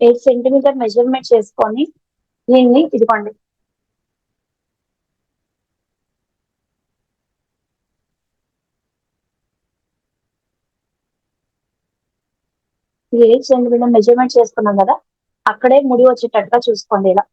Eight centimetre measurement చేసుకొని దీన్ని ఇదిగోండి. ఎయిట్ సెంటీమీటర్ మెజర్మెంట్ చేసుకున్నాం కదా అక్కడే ముడి వచ్చేటట్టుగా చూసుకోండి ఇలా.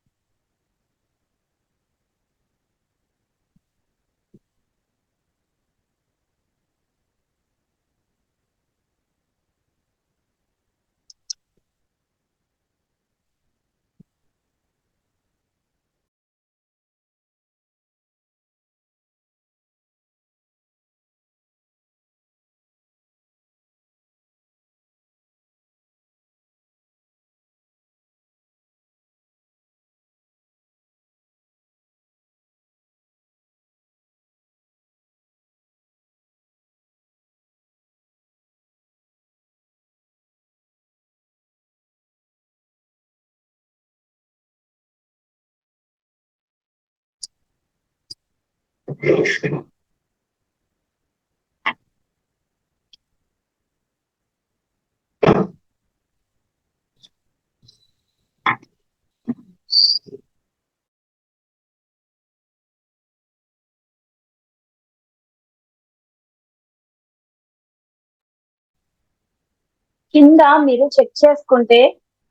కింద మీరు చెక్ చేసుకుంటే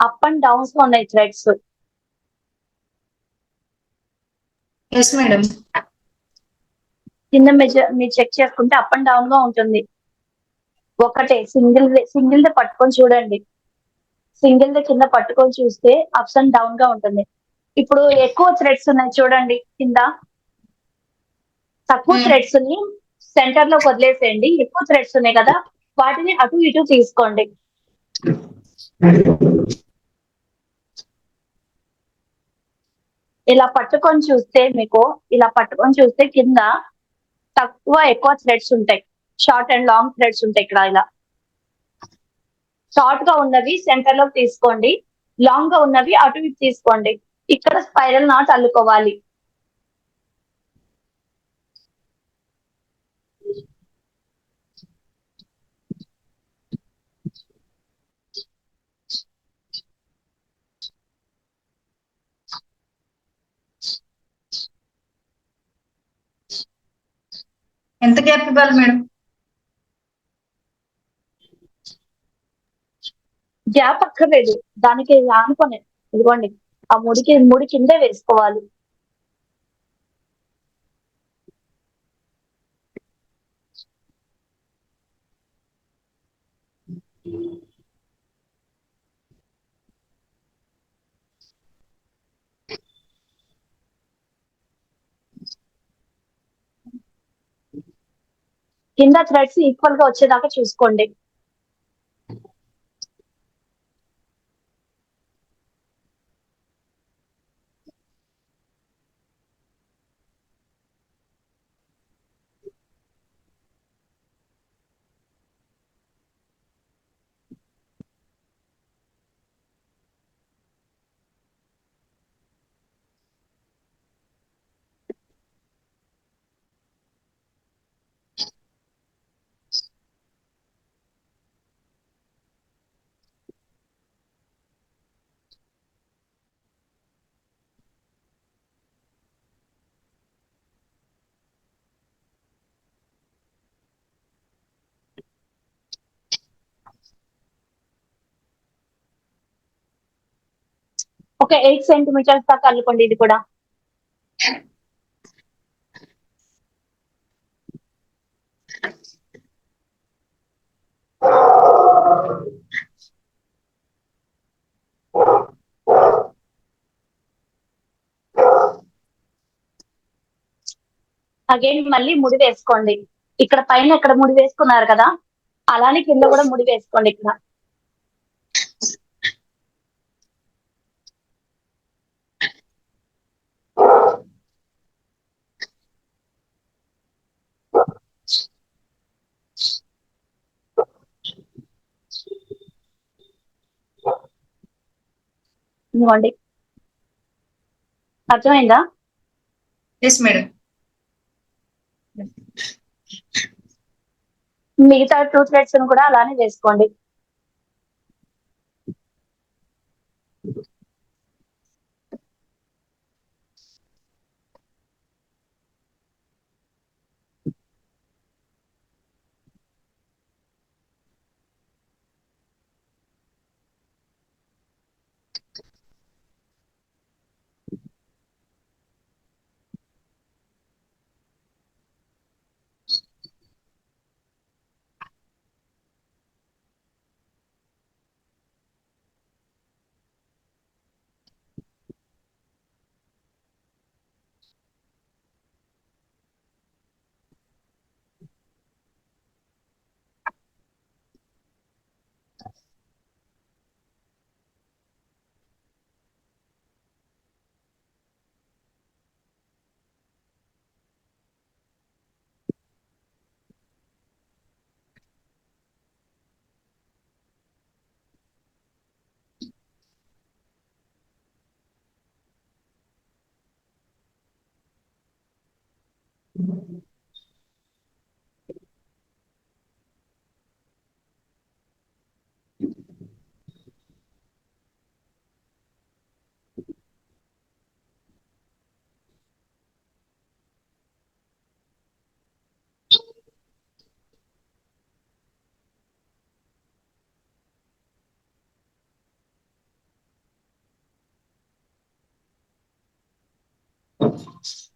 అప్ అండ్ డౌన్స్లో ఉన్నాయి థ్రెడ్స్ ఎస్ మేడం కింద మెజర్ మీరు చెక్ చేసుకుంటే అప్ అండ్ డౌన్గా ఉంటుంది. ఒకటే సింగిల్ సింగిల్ ది పట్టుకొని చూడండి. సింగిల్ ది కింద పట్టుకొని చూస్తే అప్స్ అండ్ డౌన్గా ఉంటుంది. ఇప్పుడు ఎక్కువ థ్రెడ్స్ ఉన్నాయి చూడండి కింద. తక్కువ. థ్రెడ్స్ని సెంటర్లో వదిలేసేయండి. ఎక్కువ థ్రెడ్స్ ఉన్నాయి కదా వాటిని అటు ఇటు తీసుకోండి. ఇలా పట్టుకొని చూస్తే మీకు ఇలా పట్టుకొని చూస్తే కింద తక్కువ ఎక్కువ థ్రెడ్స్ ఉంటాయి. షార్ట్ అండ్ లాంగ్ థ్రెడ్స్ ఉంటాయి ఇక్కడ ఇలా. షార్ట్గా ఉన్నవి సెంటర్లోకి తీసుకోండి. లాంగ్గా ఉన్నవి అటు ఇటు తీసుకోండి. ఇక్కడ స్పైరల్ నాట్ అల్లుకోవాలి. ఎంత గ్యాప్ ఇవ్వాలి మేడం? గ్యాప్ అక్కర్లేదు. దానికి ఆనుకొని ఇదిగోండి. ఆ ముడికి ముడి కిందే వేసుకోవాలి. కింద థ్రెడ్స్ ఈక్వల్గా వచ్చేదాకా చూసుకోండి. ఒక ఎయిట్ సెంటీమీటర్స్ దాకా అల్లుకోండి ఇది కూడా. అగైన్ మళ్ళీ ముడి వేసుకోండి. ఇక్కడ పైన ఇక్కడ ముడి వేసుకున్నారు కదా? అలానే కింద కూడా ముడి వేసుకోండి ఇక్కడ. ఇదిగోండి. అర్థమైందా? ఎస్ మేడం మిగతా టూ థ్రెడ్స్ కూడా అలానే వేసుకోండి Thank mm -hmm. you. 思います。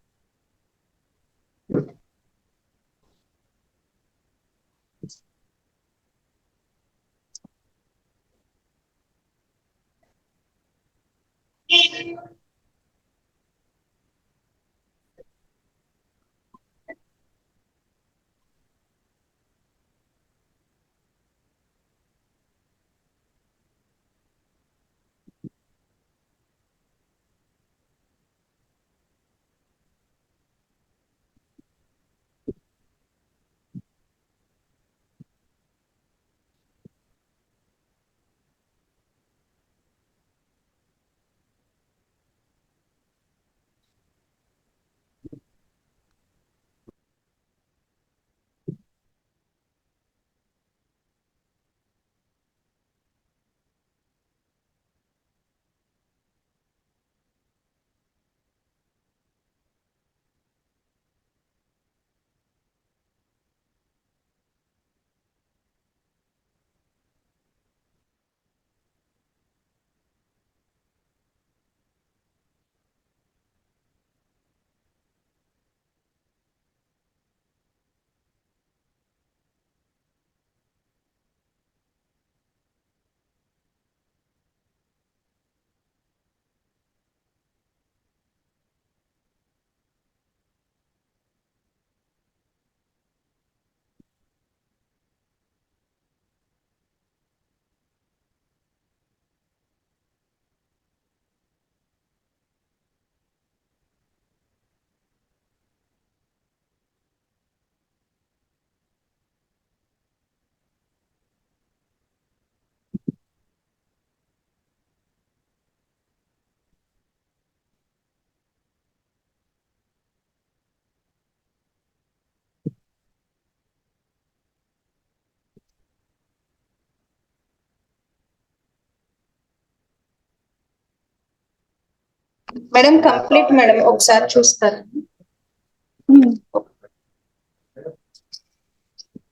Madam complete madam ఒకసారి చూస్తారు.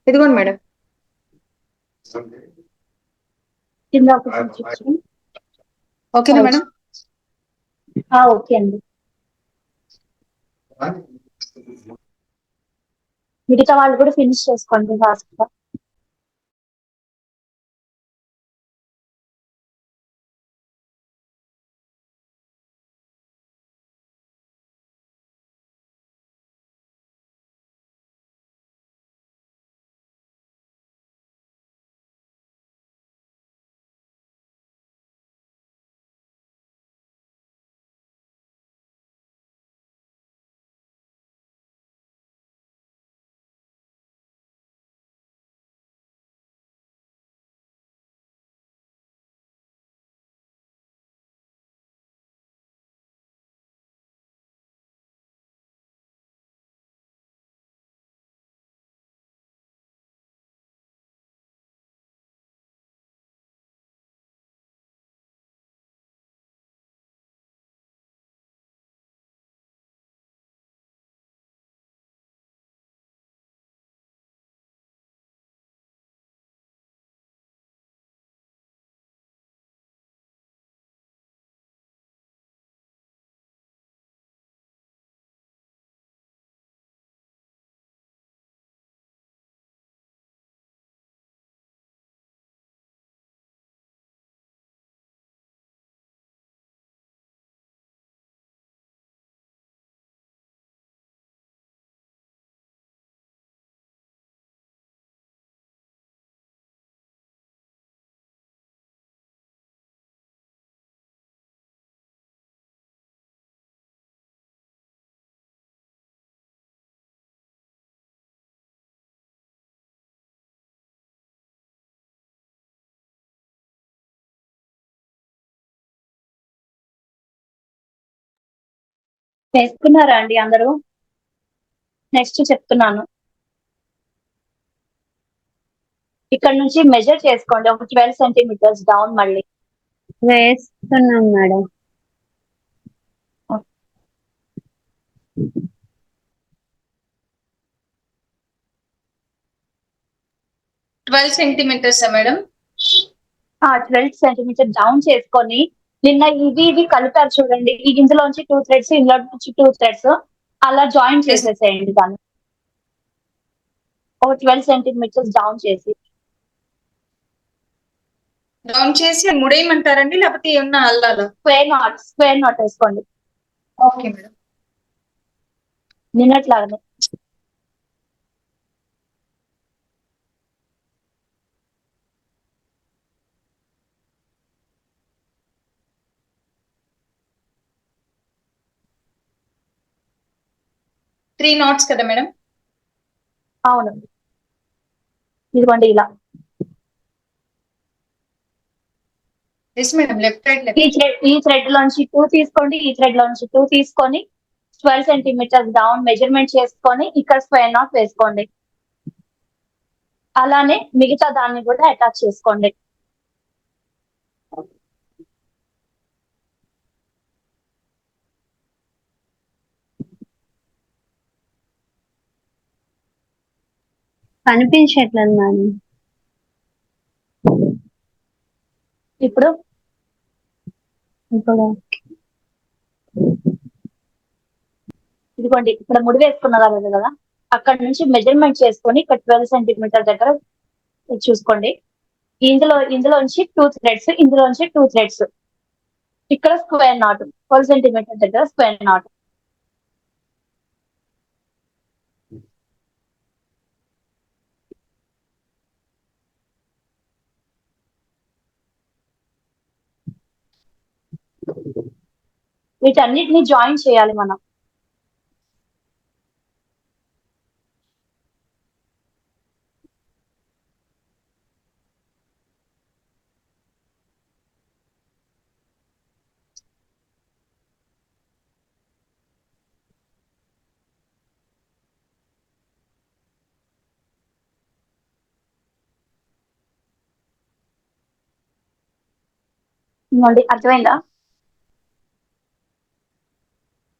ఇదిగోండి మేడం. ఓకేనా మేడం ఓకే అండి మిగతా వాళ్ళు కూడా ఫినిష్ చేసుకోండి ఫాస్ట్గా వేసుకున్నారా అండి అందరూ. నెక్స్ట్ చెప్తున్నాను. ఇక్కడ నుంచి మెజర్ చేసుకోండి. ఒక ట్వెల్వ్ సెంటీమీటర్స్ డౌన్ మళ్ళీ. వేస్తున్నాం మేడం. Twelve centimetres madam? ఆ ట్వెల్వ్ సెంటీమీటర్ డౌన్ చేసుకొని నిన్న ఇవి ఇవి కలిపారు చూడండి. ఈ ఇందులోంచి టూ థ్రెడ్స్ ఇందులో నుంచి టూ థ్రెడ్స్ అలా జాయిన్ చేసేసేయండి దాన్ని. ఒక ట్వెల్వ్ సెంటీమీటర్స్ డౌన్ చేసి. డౌన్ చేసి ముడేయమంటారండి? లేకపోతే ఏమన్నా అల్లాలా? స్క్వేర్ నాట్ స్క్వేర్ నాట్ వేసుకోండి. ఓకే మేడం నిన్నట్లాగానే. త్రీ నాట్స్ కదా మేడం? అవును. ఇదిగోండి ఇలా. Yes madam left right left ఈ థ్రెడ్ ఈ థ్రెడ్ లోంచి టూ తీసుకోండి ఈ థ్రెడ్ లోంచి టూ తీసుకొని ట్వెల్వ్ సెంటీమీటర్స్ డౌన్ మెజర్మెంట్ చేసుకొని ఇక్కడ స్క్వేర్ నాట్ వేసుకోండి. అలానే మిగతా దాన్ని కూడా అటాచ్ చేసుకోండి. కనిపించట్లేదు మేడం ఇప్పుడు? ఇప్పుడు ఇదిగోండి ఇక్కడ ముడి వేసుకున్నారు కదా కదా? అక్కడ నుంచి మెజర్మెంట్ చేసుకొని ఇక్కడ ట్వెల్వ్ సెంటీమీటర్ దగ్గర చూసుకోండి. ఇందులో ఇందులోంచి టూ థ్రెడ్స్ ఇందులోంచి టూ థ్రెడ్స్ ఇక్కడ స్క్వేర్ నాట్ ట్వెల్వ్ సెంటీమీటర్ దగ్గర స్క్వేర్ నాట్ వీటన్నిటిని జాయిన్ చేయాలి మనం. అర్థమైందా?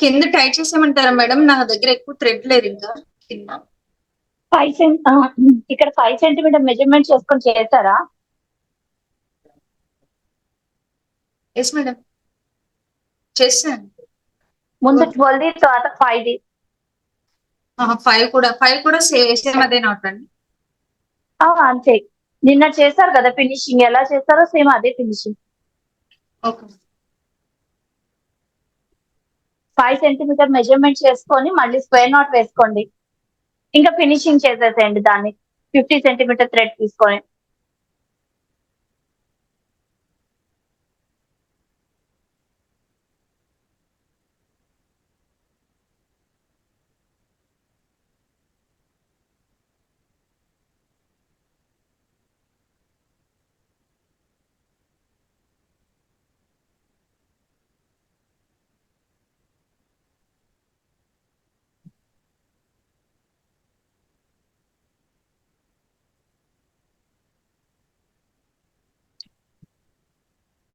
కింద టైట్ చేసేయమంటారా మేడం? నా దగ్గర ఎక్కువ థ్రెడ్ లేదు ఇంకా. కింద. ఫైవ్ సెంట్ ఇక్కడ ఫైవ్ సెంటీమీటర్ మెజర్మెంట్ చేసుకొని చేస్తారా? ఎస్ మేడం చేస్తాను. ముందు ట్వెల్వ్ తర్వాత ఫైవ్ ది ఫైవ్ కూడా ఫైవ్ కూడా సేమ్ అదే ఆ, అంతే. నిన్న చేశారు కదా ఫినిషింగ్ ఎలా చేస్తారో సేమ్ అదే finishing okay five centimetre measurement చేసుకొని మళ్ళీ స్క్వేర్ నాట్ వేసుకోండి. ఇంకా ఫినిషింగ్ చేసేసేయండి దాన్ని. ఫిఫ్టీ సెంటీమీటర్ థ్రెడ్ తీసుకొని.